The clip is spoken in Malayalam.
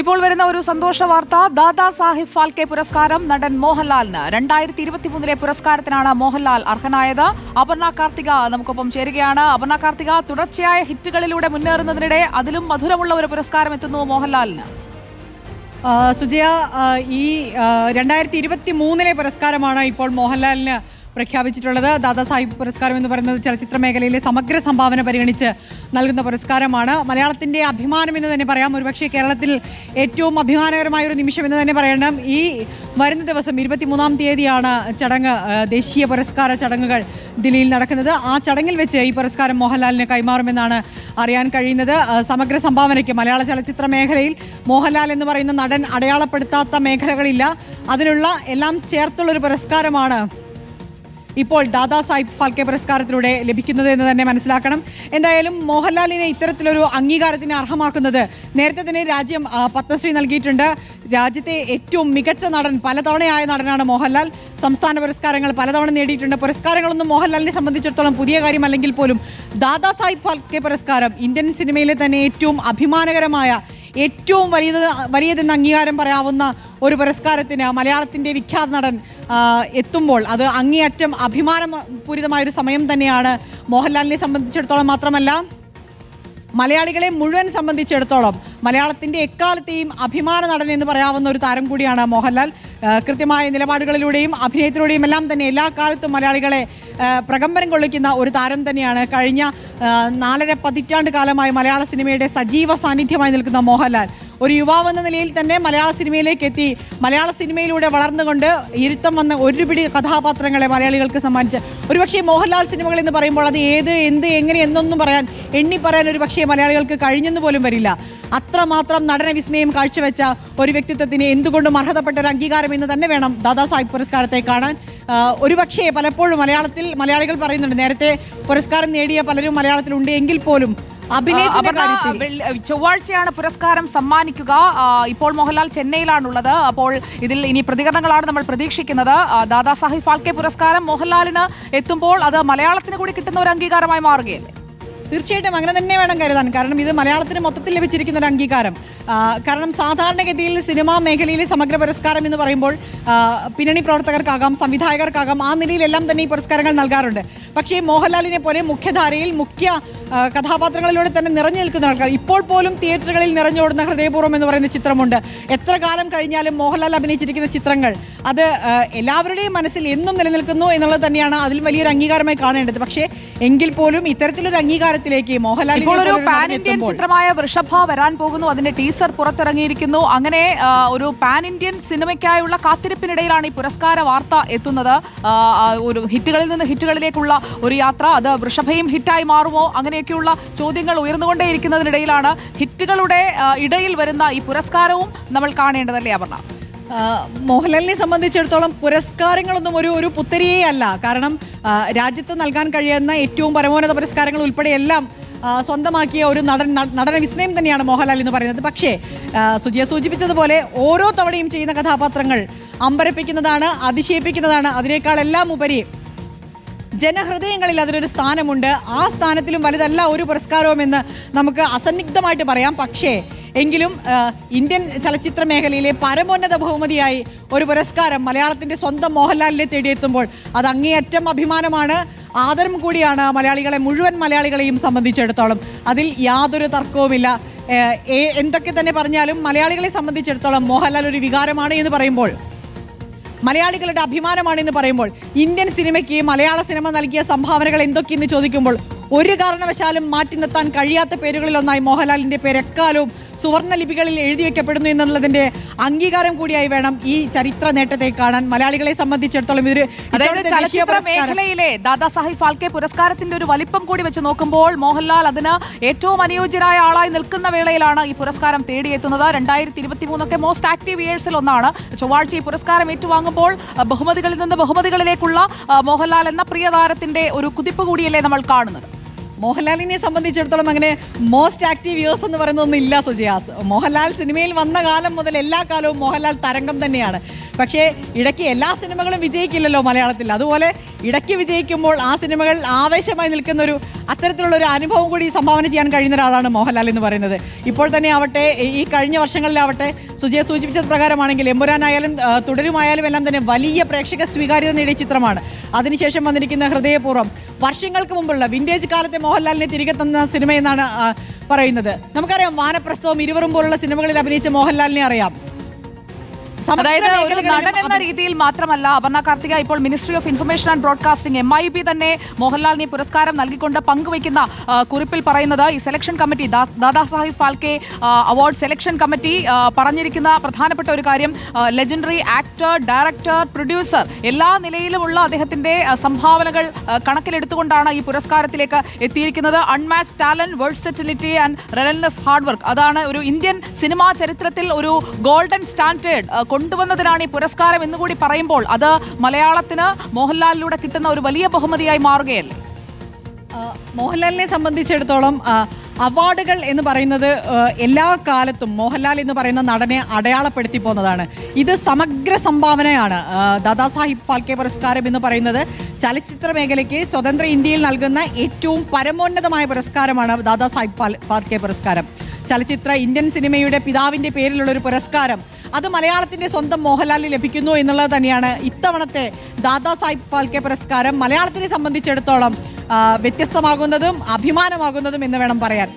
ഇപ്പോൾ വരുന്ന ഒരു സന്തോഷ വാർത്ത. ദാദാ സാഹിബ് ഫാൽക്കെ പുരസ്കാരം നടൻ മോഹൻലാലിന്. രണ്ടായിരത്തി ഇരുപത്തിമൂന്നിലെ പുരസ്കാരത്തിനാണ് മോഹൻലാൽ അർഹനായത്. അപർണ കാർത്തിക നമുക്കൊപ്പം ചേരുകയാണ്. അപർണ കാർത്തിക തുടർച്ചയായ ഹിറ്റുകളിലൂടെ മുന്നേറുന്നതിനിടെ അതിലും മധുരമുള്ള ഒരു പുരസ്കാരം എത്തുന്നു മോഹൻലാലിന്. സുജയ ഈ രണ്ടായിരത്തി ഇരുപത്തി മൂന്നിലെ പുരസ്കാരമാണ് ഇപ്പോൾ മോഹൻലാലിന് പ്രഖ്യാപിച്ചിട്ടുള്ളത്. ദാദാസാഹിബ് പുരസ്കാരം എന്ന് പറയുന്നത് ചലച്ചിത്ര മേഖലയിലെ സമഗ്ര സംഭാവന പരിഗണിച്ച് നൽകുന്ന പുരസ്കാരമാണ്. മലയാളത്തിന്റെ അഭിമാനം എന്ന് തന്നെ പറയാം. ഒരുപക്ഷെ കേരളത്തിൽ ഏറ്റവും അഭിമാനകരമായ ഒരു നിമിഷം എന്ന് തന്നെ പറയണം ഈ വരുന്ന ദിവസം ഇരുപത്തിമൂന്നാം തീയതിയാണ് ചടങ്ങ് ദേശീയ പുരസ്കാര ചടങ്ങുകൾ ദില്ലിയിൽ നടക്കുന്നത്. ആ ചടങ്ങിൽ വെച്ച് ഈ പുരസ്കാരം മോഹൻലാലിന് കൈമാറുമെന്നാണ് അറിയാൻ കഴിയുന്നത്. സമഗ്ര സംഭാവനയ്ക്ക് മലയാള ചലച്ചിത്ര മേഖലയിൽ മോഹൻലാൽ എന്ന് പറയുന്ന നടൻ അടയാളപ്പെടുത്താത്ത മേഖലകളില്ല. അതിനുള്ള എല്ലാം ചേർത്തുള്ളൊരു പുരസ്കാരമാണ് ഇപ്പോൾ ദാദാ സാഹിബ് ഫാൽക്കെ പുരസ്കാരത്തിലൂടെ ലഭിക്കുന്നത് എന്ന് തന്നെ മനസ്സിലാക്കണം. എന്തായാലും മോഹൻലാലിനെ ഇത്തരത്തിലൊരു അംഗീകാരത്തിന് അർഹമാക്കുന്നത് നേരത്തെ തന്നെ രാജ്യം പത്മശ്രീ നൽകിയിട്ടുണ്ട്. രാജ്യത്തെ ഏറ്റവും മികച്ച നടൻ പലതവണയായ നടനാണ് മോഹൻലാൽ. സംസ്ഥാന പുരസ്കാരങ്ങൾ പലതവണ നേടിയിട്ടുണ്ട്. പുരസ്കാരങ്ങളൊന്നും മോഹൻലാലിനെ സംബന്ധിച്ചിടത്തോളം പുതിയ കാര്യമല്ലെങ്കിൽ പോലും ദാദാ സാഹിബ് ഫാൽക്കെ പുരസ്കാരം ഇന്ത്യൻ സിനിമയിലെ തന്നെ ഏറ്റവും അഭിമാനകരമായ ഏറ്റവും വലിയത് വലിയതെന്ന് അംഗീകാരം പറയാവുന്ന ഒരു പുരസ്കാരത്തിന് മലയാളത്തിന്റെ വിഖ്യാത നടൻ എത്തുമ്പോൾ അത് അങ്ങേയറ്റം അഭിമാനപൂരിതമായ ഒരു സമയം തന്നെയാണ് മോഹൻലാലിനെ സംബന്ധിച്ചിടത്തോളം മാത്രമല്ല മലയാളികളെ മുഴുവൻ സംബന്ധിച്ചിടത്തോളം മലയാളത്തിന്റെ എക്കാലത്തെയും അഭിമാന നടൻ എന്ന് പറയാവുന്ന ഒരു താരം കൂടിയാണ് മോഹൻലാൽ. കൃത്യമായ നിലപാടുകളിലൂടെയും അഭിനയത്തിലൂടെയും എല്ലാം തന്നെ എല്ലാ കാലത്തും മലയാളികളെ പ്രകമ്പനം കൊള്ളിക്കുന്ന ഒരു താരം തന്നെയാണ്. കഴിഞ്ഞ നാലര പതിറ്റാണ്ട് കാലമായി മലയാള സിനിമയുടെ സജീവ സാന്നിധ്യമായി നിൽക്കുന്ന മോഹൻലാൽ. ഒരു യുവാവ് എന്ന നിലയിൽ തന്നെ മലയാള സിനിമയിലേക്ക് എത്തി. മലയാള സിനിമയിലൂടെ വളർന്നുകൊണ്ട് ഇരുത്തം വന്ന ഒരുപിടി കഥാപാത്രങ്ങളെ മലയാളികൾക്ക് സമ്മാനിച്ച്. ഒരുപക്ഷേ മോഹൻലാൽ സിനിമകൾ എന്ന് പറയുമ്പോൾ അത് ഏത് എന്ത് എങ്ങനെ എന്നൊന്നും പറയാൻ എണ്ണി പറയാൻ ഒരു പക്ഷേ മലയാളികൾക്ക് കഴിഞ്ഞെന്ന് പോലും വരില്ല. അത്രമാത്രം നടന വിസ്മയം കാഴ്ചവെച്ച ഒരു വ്യക്തിത്വത്തിന് എന്തുകൊണ്ടും അർഹതപ്പെട്ട ഒരു അംഗീകാരം എന്ന് തന്നെ വേണം ദാദാസാഹിബ് പുരസ്കാരത്തെ കാണാൻ. ഒരുപക്ഷേ പലപ്പോഴും മലയാളത്തിൽ മലയാളികൾ പറയുന്നുണ്ട് നേരത്തെ പുരസ്കാരം നേടിയ പലരും മലയാളത്തിലുണ്ട് എങ്കിൽ പോലും ചൊവ്വാഴ്ചയാണ് പുരസ്കാരം സമ്മാനിക്കുക. ഇപ്പോൾ മോഹൻലാൽ ചെന്നൈയിലാണുള്ളത്. അപ്പോൾ ഇതിൽ ഇനി പ്രതികരണങ്ങളാണ് നമ്മൾ പ്രതീക്ഷിക്കുന്നത്. ദാദാ സാഹിബ് ഫാൽക്കെ പുരസ്കാരം മോഹൻലാലിന് എത്തുമ്പോൾ അത് മലയാളത്തിന് കൂടി കിട്ടുന്ന ഒരു അംഗീകാരമായി മാറുകയല്ലേ? തീർച്ചയായിട്ടും അങ്ങനെ തന്നെ വേണം കരുതാൻ. കാരണം ഇത് മലയാളത്തിന് മൊത്തത്തിൽ ലഭിച്ചിരിക്കുന്ന ഒരു അംഗീകാരം. കാരണം സാധാരണഗതിയിൽ സിനിമാ മേഖലയിലെ സമഗ്ര പുരസ്കാരം എന്ന് പറയുമ്പോൾ പിന്നണി പ്രവർത്തകർക്കാകാം സംവിധായകർക്കാകാം ആ നിലയിലെല്ലാം തന്നെ ഈ പുരസ്കാരങ്ങൾ നൽകാറുണ്ട്. പക്ഷേ മോഹൻലാലിനെ പോലെ മുഖ്യധാരയിൽ മുഖ്യ കഥാപാത്രങ്ങളിലൂടെ തന്നെ നിറഞ്ഞു നിൽക്കുന്ന ആൾക്കാർ ഇപ്പോൾ പോലും തിയേറ്ററുകളിൽ നിറഞ്ഞോടുന്ന ഹൃദയപൂർവം എന്ന് പറയുന്ന ചിത്രമുണ്ട്. എത്ര കാലം കഴിഞ്ഞാലും മോഹൻലാൽ അഭിനയിച്ചിരിക്കുന്ന ചിത്രങ്ങൾ അത് എല്ലാവരുടെയും മനസ്സിൽ എന്നും നിലനിൽക്കുന്നു എന്നുള്ളത് തന്നെയാണ് അതിൽ വലിയൊരു അംഗീകാരമായി കാണേണ്ടത്. പക്ഷേ എങ്കിൽ പോലും ഇത്തരത്തിലൊരു അംഗീകാരത്തിലേക്ക് മോഹൻലാലിനെ ഒരു പാൻ ഇന്ത്യൻ ചിത്രമായ വൃഷഭ വരാൻ പോകുന്നു. അതിന്റെ ടീസർ പുറത്തിറങ്ങിയിരിക്കുന്നു. അങ്ങനെ ഒരു പാൻ ഇന്ത്യൻ സിനിമയ്ക്കായുള്ള കാത്തിരിപ്പിനിടയിലാണ് ഈ പുരസ്കാര വാർത്ത എത്തുന്നത്. ഒരു ഹിറ്റുകളിൽ നിന്ന് ഹിറ്റുകളിലേക്കുള്ള ഒരു യാത്ര. അത് വൃഷഭയും ഹിറ്റായി മാറുമോ? അങ്ങനെയൊക്കെയുള്ള ചോദ്യങ്ങൾ ഉയർന്നുകൊണ്ടേയിരിക്കുന്നതിനിടയിലാണ് ഹിറ്റുകളുടെ ഇടയിൽ വരുന്ന ഈ പുരസ്കാരവും നമ്മൾ കാണേണ്ടതല്ലേ അപർണ? മോഹൻലാലിനെ സംബന്ധിച്ചിടത്തോളം പുരസ്കാരങ്ങളൊന്നും ഒരു ഒരു പുത്തരിയേ അല്ല. കാരണം രാജ്യത്ത് നൽകാൻ കഴിയുന്ന ഏറ്റവും പരമോന്നത പുരസ്കാരങ്ങൾ ഉൾപ്പെടെയെല്ലാം സ്വന്തമാക്കിയ ഒരു നടൻ നടന വിസ്മയം തന്നെയാണ് മോഹൻലാൽ എന്ന് പറയുന്നത്. പക്ഷേ സുജിയെ സൂചിപ്പിച്ചതുപോലെ ഓരോ തവണയും ചെയ്യുന്ന കഥാപാത്രങ്ങൾ അമ്പരപ്പിക്കുന്നതാണ് അതിശയിപ്പിക്കുന്നതാണ്. അതിനേക്കാൾ എല്ലാം ഉപരി ജനഹൃദയങ്ങളിൽ അതിനൊരു സ്ഥാനമുണ്ട്. ആ സ്ഥാനത്തിലും വലുതല്ല ഒരു പുരസ്കാരവും എന്ന് നമുക്ക് അസന്നിഗ്ധമായിട്ട് പറയാം. പക്ഷേ എങ്കിലും ഇന്ത്യൻ ചലച്ചിത്ര മേഖലയിലെ പരമോന്നത ബഹുമതിയായി ഒരു പുരസ്കാരം മലയാളത്തിന്റെ സ്വന്തം മോഹൻലാലിനെ തേടിയെത്തുമ്പോൾ അത് അങ്ങേയറ്റം അഭിമാനമാണ്. ആദരം കൂടിയാണ് മലയാളികളെ മുഴുവൻ മലയാളികളെയും സംബന്ധിച്ചിടത്തോളം. അതിൽ യാതൊരു തർക്കവുമില്ല. എന്തൊക്കെ തന്നെ പറഞ്ഞാലും മലയാളികളെ സംബന്ധിച്ചിടത്തോളം മോഹൻലാൽ ഒരു വികാരമാണ് എന്ന് പറയുമ്പോൾ മലയാളികളുടെ അഭിമാനമാണ് എന്ന് പറയുമ്പോൾ ഇന്ത്യൻ സിനിമയ്ക്ക് മലയാള സിനിമ നൽകിയ സംഭാവനകൾ എന്തൊക്കെയെന്ന് ചോദിക്കുമ്പോൾ ഒരു കാരണവശാലും മാറ്റി നിർത്താൻ കഴിയാത്ത പേരുകളിലൊന്നായി മോഹൻലാലിന്റെ പേര് എക്കാലവും സുവർണ ലിപികളിൽ എഴുതി വെക്കപ്പെടുന്നു എന്നുള്ളതിന്റെ അംഗീകാരം കൂടിയായി വേണം ഈ ചരിത്ര നേട്ടത്തെ കാണാൻ. മലയാളികളെ സംബന്ധിച്ചിടത്തോളം ഇതൊരു ചലച്ചിത്ര മേഖലയിലെ ദാദാസാഹിബ് ഫാൽക്കെ പുരസ്കാരത്തിന്റെ ഒരു വലിപ്പം കൂടി വെച്ച് നോക്കുമ്പോൾ മോഹൻലാൽ അതിന് ഏറ്റവും അനുയോജ്യരായ ആളായി നിൽക്കുന്ന വേളയിലാണ് ഈ പുരസ്കാരം തേടിയെത്തുന്നത്. രണ്ടായിരത്തി ഇരുപത്തി മൂന്നൊക്കെ മോസ്റ്റ് ആക്റ്റീവ് ഇയേഴ്സിൽ ഒന്നാണ്. ചൊവ്വാഴ്ച ഈ പുരസ്കാരം ഏറ്റുവാങ്ങുമ്പോൾ ബഹുമതികളിൽ നിന്ന് ബഹുമതികളിലേക്കുള്ള മോഹൻലാൽ എന്ന പ്രിയതാരത്തിന്റെ ഒരു കുതിപ്പ് കൂടിയല്ലേ നമ്മൾ കാണുന്നത്. മോഹൻലാലിനെ സംബന്ധിച്ചിടത്തോളം അങ്ങനെ മോസ്റ്റ് ആക്റ്റീവ് ഇയേഴ്സ് എന്ന് പറയുന്നതൊന്നും ഇല്ല സുജയാസ്. മോഹൻലാൽ സിനിമയിൽ വന്ന കാലം മുതൽ എല്ലാ കാലവും മോഹൻലാൽ തരംഗം തന്നെയാണ്. പക്ഷേ ഇടയ്ക്ക് എല്ലാ സിനിമകളും വിജയിക്കില്ലല്ലോ മലയാളത്തിൽ. അതുപോലെ ഇടയ്ക്ക് വിജയിക്കുമ്പോൾ ആ സിനിമകൾ ആവേശമായി നിൽക്കുന്ന ഒരു അത്തരത്തിലുള്ള ഒരു അനുഭവം കൂടി സംഭാവന ചെയ്യാൻ കഴിയുന്ന ഒരാളാണ് മോഹൻലാൽ എന്ന് പറയുന്നത്. ഇപ്പോൾ തന്നെ ആവട്ടെ ഈ കഴിഞ്ഞ വർഷങ്ങളിലാവട്ടെ സുജയ സൂചിപ്പിച്ചത് പ്രകാരമാണെങ്കിൽ എമ്പുരാനായാലും തുടരുമായാലും എല്ലാം തന്നെ വലിയ പ്രേക്ഷക സ്വീകാര്യത നേടിയ ചിത്രമാണ്. അതിനുശേഷം വന്നിരിക്കുന്ന ഹൃദയപൂർവം വർഷങ്ങൾക്ക് മുമ്പുള്ള വിന്റേജ് കാലത്തെ മോഹൻലാലിനെ തിരികെ തന്ന സിനിമയെന്നാണ് പറയുന്നത്. നമുക്കറിയാം വാനപ്രസ്ഥവും ഇരുവറും പോലുള്ള സിനിമകളിൽ അഭിനയിച്ച മോഹൻലാലിനെ അറിയാം. അതായത് ഒരു നടൻ എന്ന രീതിയിൽ മാത്രമല്ല അപർണ കാർത്തിക ഇപ്പോൾ ministry of information and broadcasting M I B തന്നെ മോഹൻലാലിന് പുരസ്കാരം നൽകിക്കൊണ്ട് പങ്കുവയ്ക്കുന്ന കുറിപ്പിൽ പറയുന്നത് ഈ selection committee Dadasaheb Dada Saheb Phalke award selection committee പറഞ്ഞിരിക്കുന്ന പ്രധാനപ്പെട്ട ഒരു കാര്യം ലെജൻഡറി ആക്ടർ ഡയറക്ടർ പ്രൊഡ്യൂസർ എല്ലാ നിലയിലുമുള്ള അദ്ദേഹത്തിന്റെ സംഭാവനകൾ കണക്കിലെടുത്തുകൊണ്ടാണ് ഈ പുരസ്കാരത്തിലേക്ക് എത്തിയിരിക്കുന്നത്. Unmatched talent versatility and relentless hard work അതാണ് ഒരു ഇന്ത്യൻ സിനിമാ ചരിത്രത്തിൽ ഒരു ഗോൾഡൻ സ്റ്റാൻഡേർഡ് കൊണ്ടുവന്നതിനാണ് ഈ പുരസ്കാരം എന്നുകൂടി പറയുമ്പോൾ അത് മലയാളത്തിന് മോഹൻലാലിലൂടെ കിട്ടുന്ന ഒരു വലിയ ബഹുമതിയായി മാറുകയല്ലേ? മോഹൻലാലിനെ സംബന്ധിച്ചിടത്തോളം അവാർഡുകൾ എന്ന് പറയുന്നത് എല്ലാ കാലത്തും മോഹൻലാൽ എന്ന് പറയുന്ന നടനെ അടയാളപ്പെടുത്തി പോകുന്നതാണ് ഇത് സമഗ്ര സംഭാവനയാണ്. ദാദാസാഹിബ് ഫാൽക്കെ പുരസ്കാരം എന്ന് പറയുന്നത് ചലച്ചിത്ര മേഖലയ്ക്ക് സ്വതന്ത്ര ഇന്ത്യയിൽ നൽകുന്ന ഏറ്റവും പരമോന്നതമായ പുരസ്കാരമാണ് ദാദാസാഹിബ് ഫാൽ- ഫാൽക്കെ പുരസ്കാരം. ചലച്ചിത്ര ഇന്ത്യൻ സിനിമയുടെ പിതാവിന്റെ പേരിലുള്ള ഒരു പുരസ്കാരം. അത് മലയാളത്തിന്റെ സ്വന്തം മോഹൻലാലിന് ലഭിക്കുന്നു എന്നുള്ളത് തന്നെയാണ് ഇത്തവണത്തെ ദാദാ സാഹിബ് ഫാൽക്കെ പുരസ്കാരം മലയാളത്തിനെ സംബന്ധിച്ചിടത്തോളം വ്യത്യസ്തമാകുന്നതും അഭിമാനമാകുന്നതും എന്ന് വേണം പറയാൻ.